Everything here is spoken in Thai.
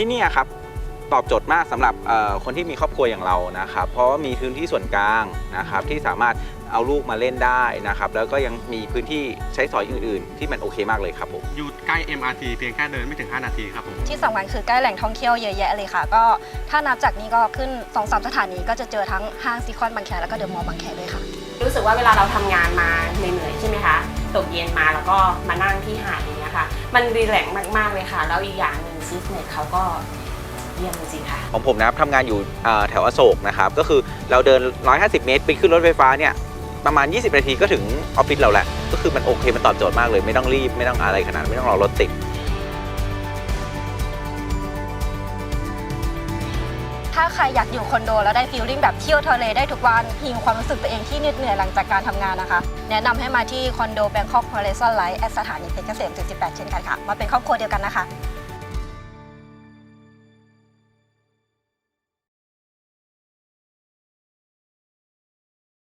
ที่เนี่ยครับตอบโจทย์มากสำหรับเอ่อคนที่มีครอบครัวอย่างเรานะครับ เพราะว่ามีพื้นที่ส่วนกลางนะครับที่สามารถเอาลูกมาเล่นได้นะครับ แล้วก็ยังมีพื้นที่ใช้สอยอื่น ๆ ที่มันโอเคมากเลยครับผมอยู่ใกล้ MRT เพียงแค่เดินไม่ถึง 5 นาทีครับผมที่สำคัญคือใกล้แหล่งท่องเที่ยวเยอะแยะเลยค่ะ ก็ถ้านับจากนี้ก็ขึ้น2อสสถานีก็จะเจอทั้งห้างซีคอนบางแคแล้วก็เดอะมอลล์บางแคด้วยค่ะรู้สึกว่าเวลาเราทำงานมาเหนื่อยๆใช่ไหมคะตกเย็นมาแล้วก็มานั่งที่หาดอย่างเงี้ยค่ะ มันรีแลกซ์มากๆเลยค่ะ แล้วอีกอย่างหนึ่ง ฟิตเนสเขาก็เยี่ยมจริงๆค่ะ ของผมนะครับทำงานอยู่เอ่อแถวอโศกนะครับ ก็คือเราเดิน 150 เมตรไปขึ้นรถไฟฟ้าเนี่ยประมาณ 20 นาทีก็ถึงออฟฟิศเราแหละ ก็คือมันโอเค มันตอบโจทย์มากเลยไม่ต้องรีบไม่ต้องอะไรขนาดนั้นไม่ต้องรอรถติด ถ้าใครอยากอยู่คอนโดแล้วได้ฟีลลิ่งแบบเที่ยวทะเลได้ทุกวันหิวความรู้สึกตัวเองที่เหน็ดเหนื่อยหลังจากการทำงานนะคะ แนะนำให้มาที่คอนโดแบงคอกพาราไซไลท์แอสถานีเพชรเกษม78เช่นกันค่ะ มาเป็นครอบครัวเดียวกันนะคะ